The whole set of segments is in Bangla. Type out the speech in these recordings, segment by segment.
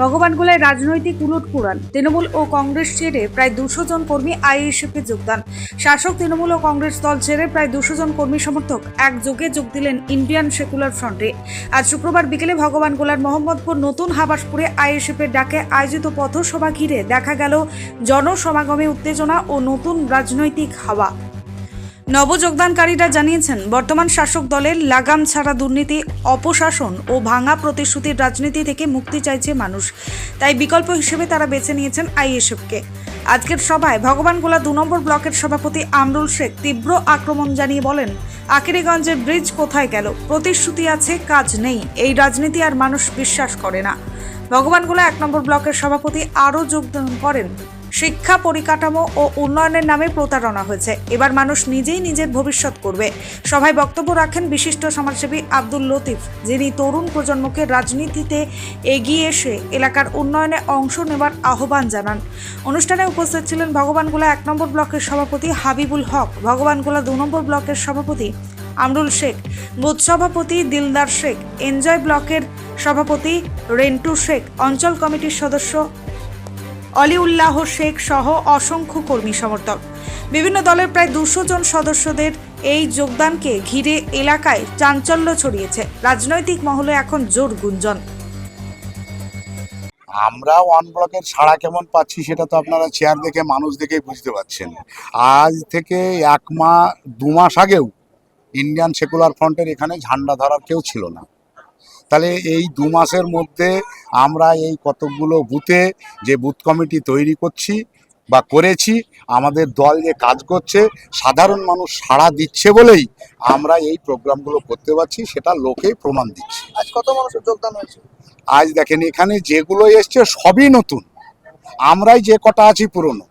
ভগবানগোলায় রাজনৈতিক উলট পুরাণ। তৃণমূল ও কংগ্রেস ছেড়ে প্রায় দুশো জন কর্মী আইএসএফে যোগদান। শাসক তৃণমূল ও কংগ্রেস দল ছেড়ে প্রায় দুশো জন কর্মী সমর্থক একযোগে যোগ দিলেন ইন্ডিয়ান সেকুলার ফ্রন্টে। আজ শুক্রবার বিকেলে ভগবানগোলার মোহাম্মদপুর নতুন হাবাসপুরে আইএসএফের ডাকে আয়োজিত পথসভা ঘিরে দেখা গেল জনসমাগমে উত্তেজনা ও নতুন রাজনৈতিক হাওয়া। নবযোগদানকারীরা জানিয়েছেন, বর্তমান শাসক দলের লাগাম ছাড়া দুর্নীতি, অপশাসন ও ভাঙা প্রতিশ্রুতির রাজনীতি থেকে মুক্তি চাইছে মানুষ। তাই বিকল্প হিসেবে তারা বেছে নিয়েছেন আইএসএফকে। আজকের সভায় ভগবানগোলা দু নম্বর ব্লকের সভাপতি আমরুল শেখ তীব্র আক্রমণ জানিয়ে বলেন, আকিরিগঞ্জের ব্রিজ কোথায় গেল? প্রতিশ্রুতি আছে, কাজ নেই। এই রাজনীতি আর মানুষ বিশ্বাস করে না। ভগবানগোলা এক নম্বর ব্লকের সভাপতি আরও যোগদান করেন। শিক্ষা পরিকাঠামো ও উন্নয়নের নামে প্রতারণা হয়েছে। এবার মানুষ নিজেই নিজের ভবিষ্যৎ করবে। সভায় বক্তব্য রাখেন বিশিষ্ট সমাজসেবী আব্দুল লতিফ, যিনি তরুণ প্রজন্মকে রাজনীতিতে এগিয়ে এসে এলাকার উন্নয়নে অংশ নেবার আহ্বান জানান। অনুষ্ঠানে উপস্থিত ছিলেন ভগবানগোলা এক নম্বর ব্লকের সভাপতি হাবিবুল হক, ভগবানগোলা দু নম্বর ব্লকের সভাপতি আমরুল শেখ, বুথ সভাপতি দিলদার শেখ, এনজয় ব্লকের সভাপতি রেন্টু শেখ, অঞ্চল কমিটির সদস্য অলিউল্লাহ শেখ সহ অসংখ্য কর্মী সমর্থক। বিভিন্ন দলের প্রায় দুশো জন সদস্যদের এই যোগদানকে ঘিরে এলাকায় চাঞ্চল্য ছড়িয়েছে। রাজনৈতিক মহলে এখন জোর গুঞ্জন। আমরা ওয়ান ব্লকের ছাড়া কেমন পাচ্ছি সেটা তো আপনারা চেয়ার দেখে, মানুষ দেখেই বুঝতে পারছেন। আজ থেকে এক মাস দু মাস আগেও ইন্ডিয়ান সেকুলার ফ্রন্টের এখানে ঝান্ডা ধরার কেউ ছিল না। তাহলে এই দু মাসের মধ্যে আমরা এই কতকগুলো বুথে যে বুথ কমিটি তৈরি করছি বা করেছি আমাদের দল যে কাজ করছে সাধারণ মানুষ সাড়া দিচ্ছে বলেই আমরা এই প্রোগ্রামগুলো করতে পারছি সেটা লোকেই প্রমাণ দিচ্ছে। আজ কত মানুষের যোগদান হয়েছে? আজ দেখেন এখানে যেগুলো এসছে সবই নতুন। আমরাই যে কটা আছি পুরনো।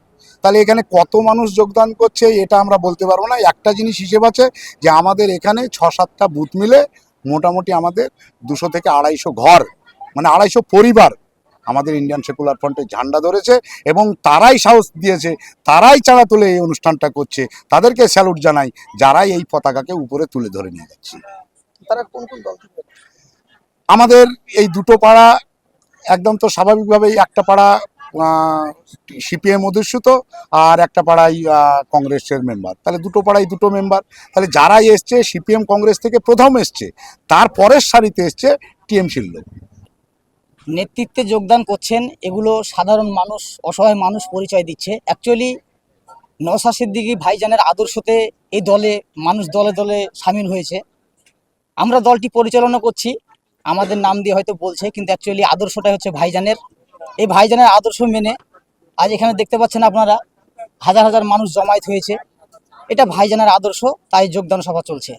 তাহলে এখানে কত মানুষ যোগদান করছে এটা আমরা বলতে পারব না। একটা জিনিস হিসেব আছে যে আমাদের এখানে ছ সাতটা বুথ মিলে মোটামুটি আমাদের দুশো থেকে আড়াইশো ঘর মানে আড়াইশো পরিবার আমাদের ইন্ডিয়ান সেকুলার ফ্রন্টে ঝান্ডা ধরেছে এবং তারাই সাহস দিয়েছে তারাই চাঁদা তুলে এই অনুষ্ঠানটা করছে। তাদেরকে স্যালুট জানাই যারাই এই পতাকাকে উপরে তুলে ধরে নিয়ে যাচ্ছে। তারা কোন কোন দল আমাদের এই দুটো পাড়া একদম তো স্বাভাবিকভাবেই একটা পাড়া সিপিএম অধ্যুষিত আর একটা পাড়াই কংগ্রেসের মেম্বার তাহলে দুটো পাড়াই দুটো মেম্বার তাহলে যারাই এসছে, সিপিএম কংগ্রেস থেকে প্রথম এসছে, তার পরের সারিতে এসছে টিএমসির লোক নেতৃত্বে যোগদান করছেন, এগুলো সাধারণ মানুষ, অসহায় মানুষ পরিচয় দিচ্ছে। অ্যাকচুয়ালি নওশা সিদ্দিকী ভাইজানের আদর্শতে এই দলে, মানুষ দলে দলে সামিল হয়েছে। আমরা দলটি পরিচালনা করছি, আমাদের নাম দিয়ে হয়তো বলছে, কিন্তু অ্যাকচুয়ালি আদর্শটাই হচ্ছে ভাইজানের। এই ভাইজানের আদর্শ মেনে আজ এখানে দেখতে পাচ্ছেন আপনারা হাজার হাজার মানুষ জমায়েত হয়েছে। এটা ভাইজানের আদর্শ তাই যোগদান সভা চলছে।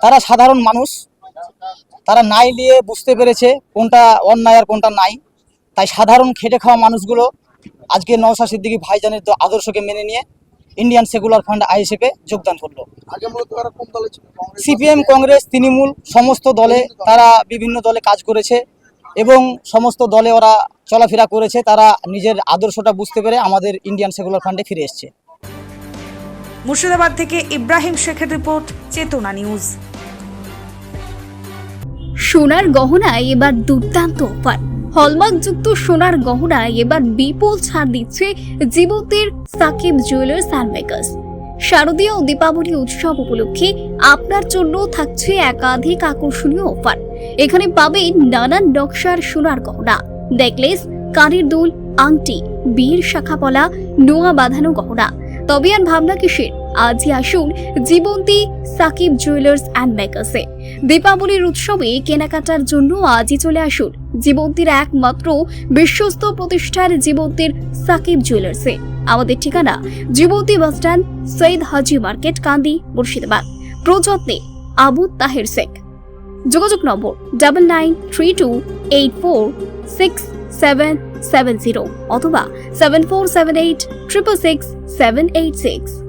তারা সাধারণ মানুষ। তারা নাই নিয়ে বুঝতে পেরেছে কোনটা অন্যায় আর কোনটা নাই। তাই সাধারণ খেটে খাওয়া মানুষগুলো আজকে নওশা সিদ্দিকী ভাইজানের তো আদর্শকে মেনে নিয়ে ইন্ডিয়ান সেকুলার ফান্ড আইএসএফে যোগদান করল। আগে মূলত তারা কোন দলে ছিল? কংগ্রেস সিপিএম কংগ্রেস তৃণমূল সমস্ত দলে তারা বিভিন্ন দলে কাজ করেছে এবং সমস্ত দলে ওরা চলাফেরা করেছে তারা নিজের আদর্শটা বুঝতে পেরে আমাদের ইন্ডিয়ান সেকুলার ফান্ডে ফিরে এসছে। মুর্শিদাবাদ থেকে ইব্রাহিম শেখের রিপোর্ট চেতনা নিউজ। সোনার গহনায় এবার দুর্দান্ত অফার। হলমার্কযুক্ত সোনার গহনায় এবার বিপুল ছাড় দিচ্ছে জীবতের সাকিব জুয়েলার্স অ্যান্ড মেকার্স শারদীয় দীপাবলি উৎসব উপলক্ষে আপনার জন্য থাকছে একাধিক আকর্ষণীয় অফার। এখানে পাবেন নানান নকশার সোনার গহনা, নেকলেস, কানের দুল, আংটি, বীর শাখাপলা, নোয়া বাঁধানো গহনা। তবে আর ভাবনা কিসের? আজই আসুন জীবন্তী সাকিব জুয়েলার্স অ্যান্ড মেকার্সে। দীপাবলির উৎসবে কেনাকাটার জন্য আজই চলে আসুন জীবন্তীর একমাত্র বিশ্বস্ত প্রতিষ্ঠান জীবন্তীর সাকিব জুয়েলার্সে। আমাদের ঠিকানা Jibanti bus stand Syed Haji market, Kandi, Murshidabad. প্রযত্নে Abu Taher Sheikh. যোগাযোগ number double nine three two eight four six seven seven zero অথবা seven four seven eight triple six seven eight six.